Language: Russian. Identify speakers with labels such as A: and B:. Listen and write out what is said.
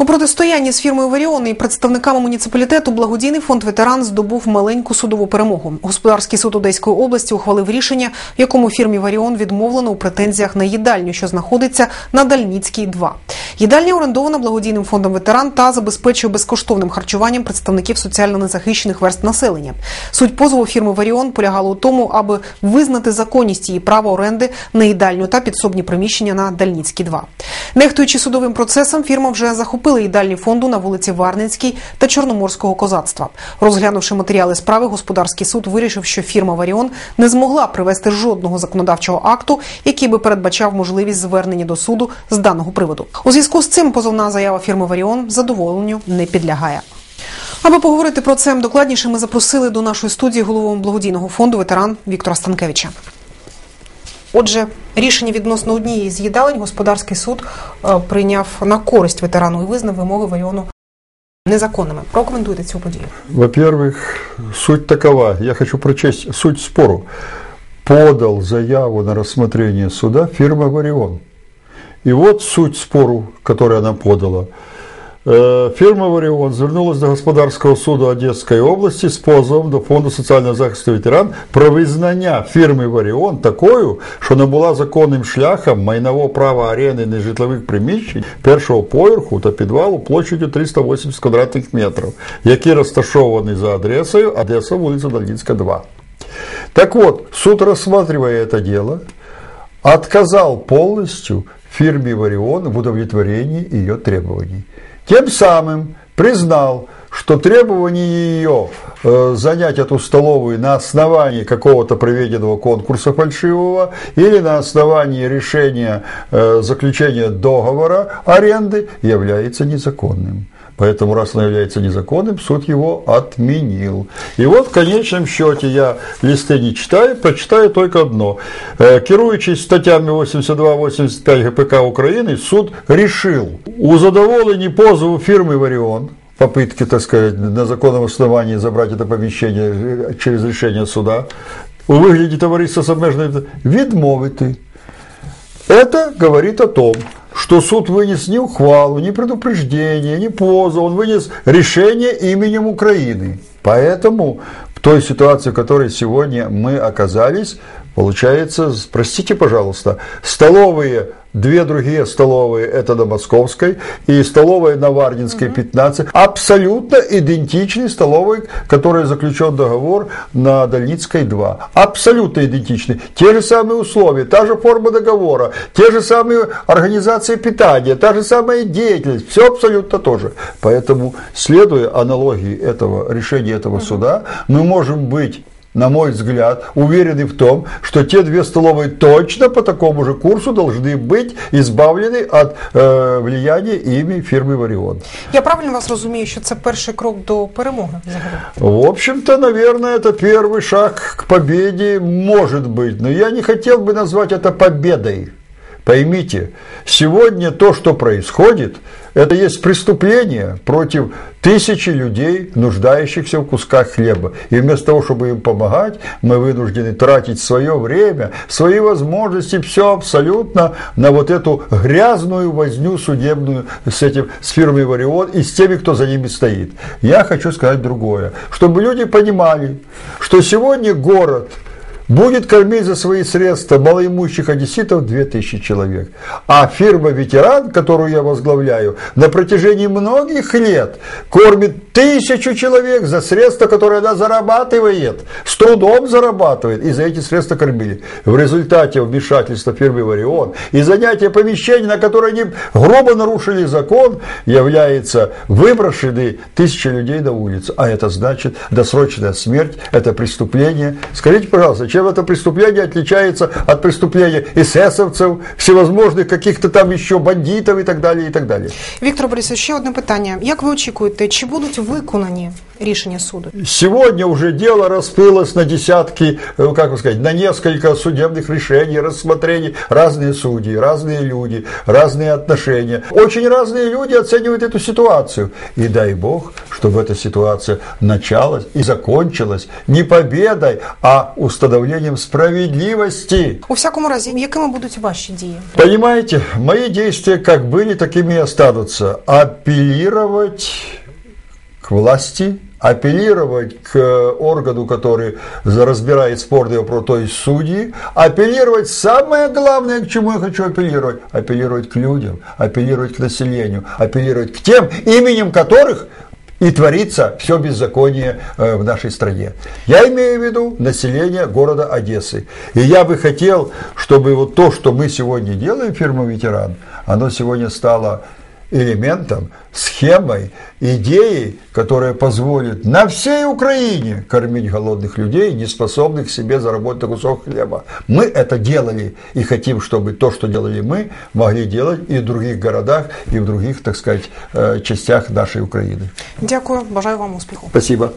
A: У протистоянні з фірмою Варіон і представниками муніципалітету благодійний фонд ветеран здобув маленьку судову перемогу. Господарський суд Одеської області ухвалив рішення, в якому фірмі Варіон відмовлено у претензіях на їдальню, що знаходиться на Дальніцькій 2. Їдальня орендована благодійним фондом ветеран та забезпечує безкоштовним харчуванням представників соціально незахищених верст населення. Суть позову фірми Варіон полягала у тому, аби визнати законність її права оренди на їдальню та підсобні приміщення на Дальніцькій 2. Нехтуючи судовим процесом, фірма вже захопила їдальні фонду на вулиці Варненській та Чорноморського козацтва. Розглянувши матеріали справи, господарський суд вирішив, що фірма Варіон не змогла привести жодного законодавчого акту, який би передбачав можливість звернення до суду з даного приводу. У зв'язку з цим позовна заява фірми Варіон задоволенню не підлягає. Аби поговорити про це докладніше, ми запросили до нашої студії голову благодійного фонду ветеран Віктора Станкевича. Отже, рішення відносно однієї з їдалень господарський суд е, прийняв на користь ветерану і визнав вимоги Варіону незаконними. Прокоментуйте цю подію.
B: Во-первых, суть такова. Я хочу прочесть суть спору. Подал заяву на рассмотрение суда фирма «Варион». И вот суть спору, который она подала. Э, Фирма «Варион» звернулась до Господарського суду Одеської області з позовом до Фонду соціального захисту ветеран про визнання фірми «Варіон» такою, що не була законним шляхом майнового права оренди нежитлових приміщень першого поверху та підвалу площадю 380 квадратних метрів, які розташовані за адресою Одеса, вулиця Дальницька, 2. Так вот, суд, рассматривая это дело, отказал полностью фирме «Варион» в удовлетворении ее требований. Тем самым признал, что требование ее э, занять эту столовую на основании какого-то проведенного конкурса фальшивого или на основании решения э, заключения договора аренды является незаконным. Поэтому, раз оно является незаконным, суд его отменил. И вот в конечном счете я листы не читаю, прочитаю только одно. Э, Керуючись статтями 82-85 ГПК України, суд решил у задоволении позову фирмы «Варион» попытки, так сказать, на законном основании забрать это помещение э, через решение суда, у вигляді товариства з обмеженою відмовити. Это говорит о том, что суд вынес не ухвалу, не предупреждение, не позов, он вынес решение именем Украины. Поэтому в той ситуации, в которой сегодня мы оказались, получается, простите, пожалуйста, столовые Две другие столовые, это на Московской и столовая на Варнинской 15, абсолютно идентичны столовой, которой заключен договор на Дальницкой 2. Абсолютно идентичны. Те же самые условия, та же форма договора, те же самые организации питания, та же самая деятельность, все абсолютно то же. Поэтому, следуя аналогии этого решения этого суда, мы можем быть на мой взгляд, уверены в том, что те две столовые точно по такому же курсу должны быть избавлены от э, влияния ими фирмы «Варион».
A: Я правильно вас розумію, що це перший крок до перемоги взагалі?
B: В общем-то, наверное, это первый шаг к победе, может быть. Но я не хотел бы назвать это победой. Поймите, сегодня то, что происходит, это есть преступление против тысячи людей, нуждающихся в кусках хлеба. И вместо того, чтобы им помогать, мы вынуждены тратить свое время, свои возможности, все абсолютно на вот эту грязную возню судебную с, этим, с фирмой «Варион» и с теми, кто за ними стоит. Я хочу сказать другое, чтобы люди понимали, что сегодня город – будет кормить за свои средства малоимущих одесситов 2000 человек. А фирма «Ветеран», которую я возглавляю, на протяжении многих лет кормит тысячу человек за средства, которые она зарабатывает, с трудом зарабатывает, и за эти средства кормили. В результате вмешательства фирмы «Варион» и занятия помещений, на которые они грубо нарушили закон, является выброшены тысячи людей на улицу. А это значит досрочная смерть, это преступление. Скажите, пожалуйста, чем чем это преступление отличается от преступления эсэсовцев, всевозможных каких-то там еще бандитов і так далі. і так далі.
A: Віктор Борисович, ще одне питання. Як ви очікуєте, чи будуть виконані рішення суду?
B: Сегодня уже дело распылось на десятки, э, как бы сказать, на несколько судебных решений, рассмотрений. Разные судьи, разные люди, разные отношения. Очень разные люди оценивают эту ситуацию. И дай Бог, чтобы эта ситуация началась и закончилась не победой, а установлением справедливости.
A: У всякому разі, якими будуть ваші дії?
B: Понимаете, мои действия как были, такими и останутся. Апеллировать к власти, апеллировать к органу, который разбирает спорный вопрос, то есть судьи, апеллировать, самое главное, к чему я хочу апеллировать, апеллировать к людям, апеллировать к населению, апеллировать к тем, именем которых и творится все беззаконие э, в нашей стране. Я имею в виду население города Одессы. И я бы хотел, чтобы вот то, что мы сегодня делаем, фирма «Ветеран», оно сегодня стало элементом, схемой, идеей, которая позволит на всей Украине кормить голодных людей, не способных себе заработать кусок хлеба. Мы это делали и хотим, чтобы то, что делали мы, могли делать и в других городах, и в других, так сказать, э, частях нашей Украины.
A: Дякую, бажаю вам успіху.
B: Спасибо.